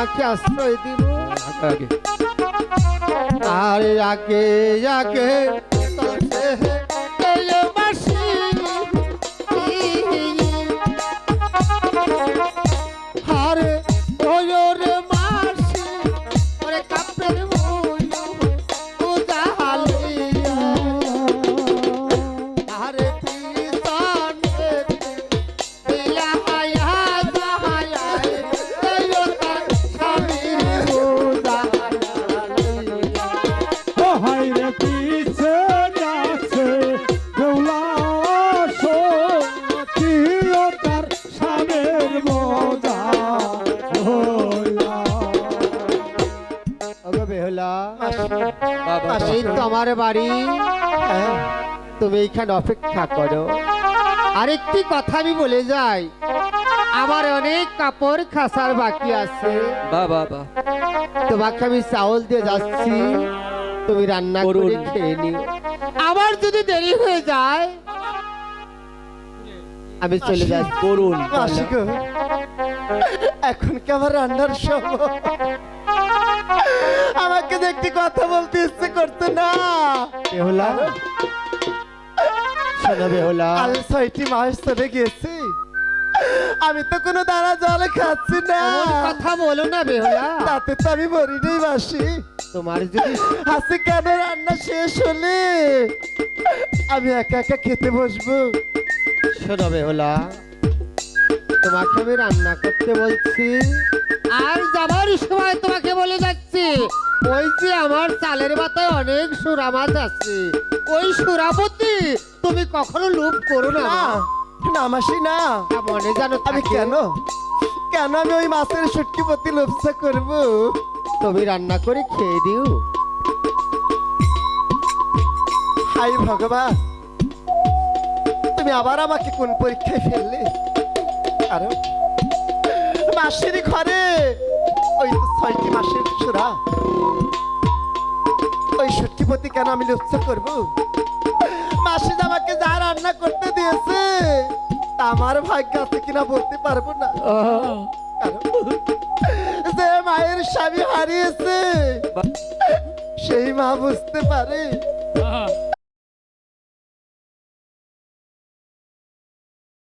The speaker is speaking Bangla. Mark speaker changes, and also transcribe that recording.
Speaker 1: তোমাকে আশ্রয় দিব
Speaker 2: আগে
Speaker 1: আর আগে আগে তোমার বাড়ি। হ্যাঁ, তুমি এইখানে অপেক্ষা করো। আরেকটি কথা আমি বলে যাই। আমার অনেক কাপড় খাসার বাকি আছে।
Speaker 2: বাবা
Speaker 1: তোমাকে আমি চাউল দিয়ে যাচ্ছি। তুমি রান্না করে। খেয়ে নিও। আমার যদি দেরি হয়ে যায় আমি চলে যাচ্ছি।
Speaker 2: করুন।
Speaker 3: এখন কি আমার রান্নার সময়? আমাকে যে একটি কথা বলতে ইচ্ছে করতো না।
Speaker 1: বেহুলা। শোনো বেহুলা।
Speaker 3: আজ ছয়টি মাস চলে গেছি আমি তো কোনো দানা জল খাচ্ছি না।
Speaker 1: কথা বলো না বেহুলা।
Speaker 3: তাতে তো আমি মরিনি মাসি।
Speaker 1: তোমার যদি
Speaker 3: হাসি কেন রান্না শেষ হলে? আমি একা একা খেতে বসবো।
Speaker 1: শোনো বেহুলা। তোমাকে আমি রান্না করতে বলছি। আর যাবার আমার চালের মাথায় অনেক সুরা মাছ আছে। ওই সুরাপতি তুমি কখনো লোভ করো না।
Speaker 3: না না মাসি না।
Speaker 1: মনে জানো
Speaker 3: আমি কেন? কেন আমি ওই মাছের সুটকি প্রতি লোভসা করব?
Speaker 1: তুমি রান্না করে খেয়ে দিও।
Speaker 3: হাই ভগবান তুমি আবার আমাকে কোন পরীক্ষায় ফেললে? কারণ মাসের ঘরে ওই তো ছয়টি মাসের সুরা। ওই সত্যিপতি কেন আমি লক্ষ্য করব? মাসি জামাকে আমাকে যা রান্না করতে দিয়েছে তা আমার ভাগ্য আছে কিনা বলতে পারব না। যে মায়ের স্বামী হারিয়েছে সেই মা বুঝতে পারে